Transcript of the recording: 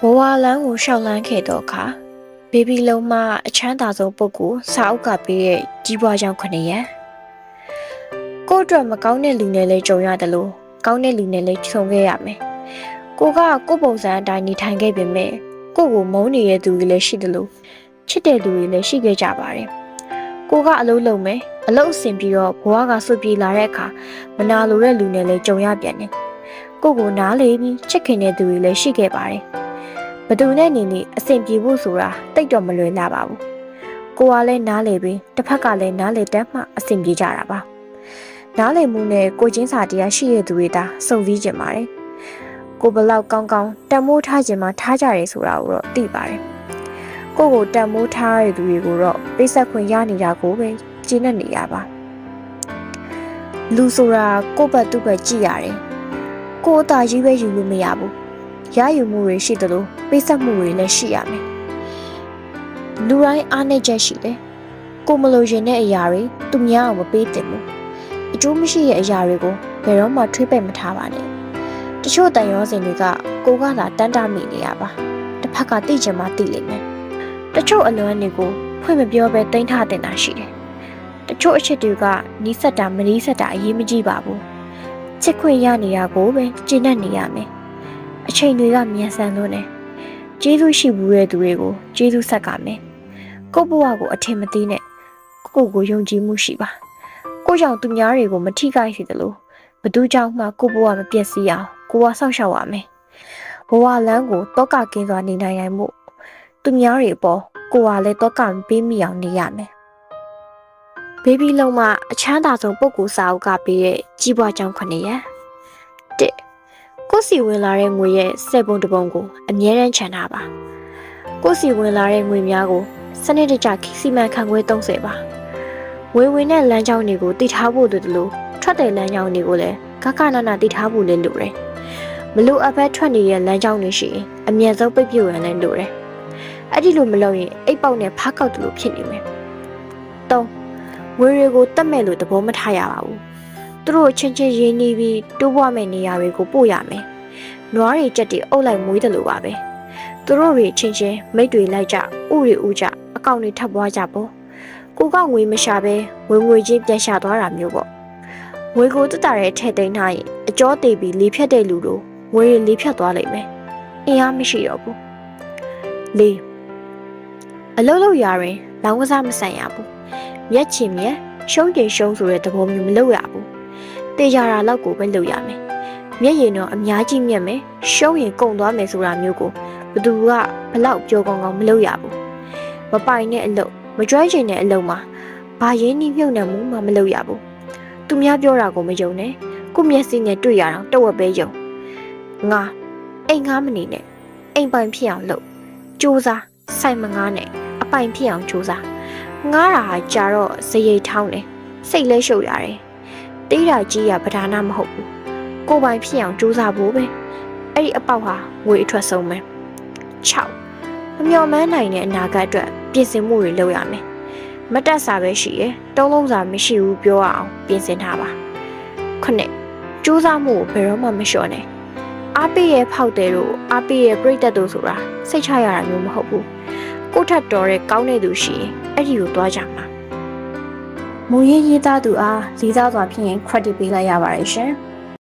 ဘဝလန်းကိုရှောက်လန်းခဲ့တော့အခါဘေဘီလုံးမအချမ်းသာဆုံးပုဂ္ဂိုလ်စာအုပ်ကပေးတဲ့ကြီးပွားကြောင့်ခဏရန်ကိုယ့်အတွက်မကောင်းတဲ့လူနဲ့လည်းကြုံရတယ်လို့ကောင်းတဲ့လူနဲ့လည်းခြုံခဲ့ရမယ်ကိုကကိုယ့်ပုံစံအတိုင်းနေထိုင်ခဲ့ပေမဲ့ကိုယ့်ကိုမုန်းနေတဲ့သူတွေလည်းရှိတယ်လို့ချစ်တဲ့လူတွေလည်းရှိခဲ့ကြပါတယ်ကိုကအလုပ်လုပ်မယ်အလုပ်အဆင်ပြီးတော့ဘဝကဆွပြေလာတဲ့အခါမနာလိုတဲ့လူနဲ့လည်းကြုံရပြန်တယ်ကိုကိုနားလေပြီးချစ်ခင်တဲ့သူတွေလည်းရှိခဲ့ပါတယ် ဘသူနဲ့နေနေအဆင်ပြေဖို့ဆိုတာတိတ်တော့မလွယ်လာပါဘူး။ကိုကလည်းနားလေပြီးတစ်ဖက်ကလည်းနားလေတတ်မှအဆင်ပြေကြတာပါ။နားလေမှုနဲ့ကိုချင်းစာတရားရှိတဲ့သူတွေဒါစုံစည်းကြပါတယ်။ကိုဘလောက်ကောင်းကောင်းတန်မိုးထားခြင်းမှထားကြရဲဆိုတာကိုတော့သိပါတယ်။ကိုကိုတန်မိုးထားရတဲ့သူတွေကိုတော့ပိတ်ဆက်ခွင့်ရနေတာကိုပဲကျင်းနေရပါ။လူဆိုတာကိုယ့်ဘက်သူ့ဘက်ကြည့်ရတယ်။ကိုယ်အသာကြီးပဲယူလို့မရဘူး။ ရယူမှုတွေရှိသလိုပိတ်ဆက်မှုတွေလည်းရှိရမယ်။လူတိုင်းအားနည်းချက်ရှိတယ်။ကိုမလိုရင်တဲ့အရာတွေသူများအောင်မပေးတင်ဘူး။အကျိုးမရှိတဲ့အရာတွေကိုဘယ်တော့မှထွေးပိတ်မထားပါနဲ့။တချို့တန်ရောစင်တွေကကိုကသာတန်းတမိနေရပါ။တစ်ဖက်ကသိချင်မှသိလိမ့်မယ်။တချို့အလွမ်းတွေကိုဖွင့်မပြောဘဲတင်ထားတင်တာရှိတယ်။တချို့အချက်တွေကနီးစက်တာမနီးစက်တာအရေးမကြီးပါဘူး။ချစ်ခွင့်ရနေတာကိုပဲကျင့်တတ်နေရမယ်။ အချိန်တွေကမြန်ဆန်လို့နေကျေးဇူးရှိဘူးတဲ့သူတွေကိုကျေးဇူးဆက်ကမယ်ကိုယ့်ဘဝကိုအထင်မသေးနဲ့ကိုယ့်ကိုယ်ယုံကြည်မှုရှိပါကိုယ့်ကြောင့်သူများတွေကိုမထိခိုက်စေသလိုဘသူကြောင့်မှကိုယ့်ဘဝမပျက်စီးအောင်ကိုယ်ကစောင့်ရှောက်ရမယ်ဘဝလမ်းကိုတောကကင်းစွာနေနိုင်ရမှုသူများတွေအပေါ်ကိုယ်ကလည်းတောကမပေးမိအောင်နေရမယ်ဘေဘီလုံးမအချမ်းသာဆုံးပုဂ္ဂိုလ်စာအုပ်ကပေးတဲ့ကြီးပွားကြောင်းခုနှစ်ရတစ် ကိုယ့်စီဝင်လာတဲ့ငွေရဲ့စက်ပုံတစ်ပုံကိုအမြဲတမ်းချန်ထားပါကိုယ့်စီဝင်လာတဲ့ငွေများကိုစနစ်တကျစီမံခန့်ခွဲသုံးစွဲပါဝင်ဝင်တဲ့လမ်းကြောင်းတွေကိုတည်ထားဖို့လိုတယ်လို့ထွက်တဲ့လမ်းကြောင်းတွေကိုလည်းကကနနာတည်ထားဖို့လည်းလိုတယ်မလိုအပ်ဘဲထွက်နေတဲ့လမ်းကြောင်းတွေရှိရင်အမြန်ဆုံးပိတ်ပြရန်လည်းလိုတယ်အဲ့ဒီလိုမလုပ်ရင်အိတ်ပေါက်နဲ့ဖားကောက်တယ်လို့ဖြစ်နေမယ်၃ငွေတွေကိုတတ်မဲ့လို့သဘောမထားရပါဘူး သူတို့ချင်းချင်းရင်းနှီးပြီးတိုးပွားမဲ့နေရာတွေကိုပို့ရမယ်။နွားတွေကြက်တွေအုပ်လိုက်မွေးတယ်လို့ပါပဲ။သူတို့တွေချင်းချင်းမိတ်တွေလိုက်ကြဥတွေဥကြအကောင့်တွေထပ်ပွားကြပေါ့။ကိုကငွေမရှာပဲငွေငွေချင်းပြန်ရှာသွားတာမျိုးပေါ့။ငွေကိုတက်တာတဲ့ထဲသိမ်းထားရင်အကျော်သေးပြီးလေဖြတ်တဲ့လူတို့ငွေတွေလေဖြတ်သွားလိမ့်မယ်။အင်အားမရှိတော့ဘူး။၄အလုံးလုံးရာရင်လောင်းကစားမဆန်ရဘူး။မျက်ချင်မျက်ရှုံးကျင်ရှုံးဆိုတဲ့သဘောမျိုးမလုပ်ရဘူး။ တေချာတာလောက်ကိုပဲလုပ်ရမယ်။မျက်ရည်တော့အများကြီးမြက်မယ်။ရှုံးရင်ကုန်သွားမယ်ဆိုတာမျိုးကိုဘသူကဘလောက်ပြောကောင်းကောင်းမလုပ်ရဘူး။မပိုင်တဲ့အလုပ်မကြွချင်တဲ့အလုပ်မှာဘာရင်းနှီးမြုပ်နှံမှုမှမလုပ်ရဘူး။သူများပြောတာကိုမယုံနဲ့။ကိုယ့်မျက်စိနဲ့တွေ့ရအောင်တဝက်ပဲယုံ။ငါအိမ်ငါမနေနဲ့။အိမ်ပိုင်ဖြစ်အောင်လုပ်။စူးစားစိုက်မငားနဲ့အပိုင်ဖြစ်အောင်စူးစား။ငားတာဟာကြာတော့ဇရိတ်ထောင်းတယ်။စိတ်လဲရှုပ်ရတယ်။ တေးတာကြီးရပဓာနာမဟုတ်ဘူးကိုယ်ပိုင်ဖြစ်အောင်ကြိုးစားဖို့ပဲအဲ့ဒီအပေါက်ဟာငွေအထွက်ဆုံးပဲ6မမျော်မှန်းနိုင်တဲ့အနာဂတ်အတွက်ပြင်ဆင်မှုတွေလုပ်ရမယ်မတက်စာပဲရှိရယ်တုံးလုံးစာမရှိဘူးပြောရအောင်ပြင်ဆင်ထားပါ9ကြိုးစားမှုကိုဘယ်တော့မှမလျှော့နဲ့အားပေးရဲ့ဖောက်တယ်တို့အားပေးရဲ့ပြိတ္တတို့ဆိုတာစိတ်ချရတာမျိုးမဟုတ်ဘူးကိုယ့်ထက်တော်တဲ့ကောင်းတဲ့သူရှိရင်အဲ့ဒီကိုသွားကြမှာ မူရင်းရေးသားသူအားလေးစားစွာဖြင့် credit ပေးလိုက်ရပါတယ်ရှင်။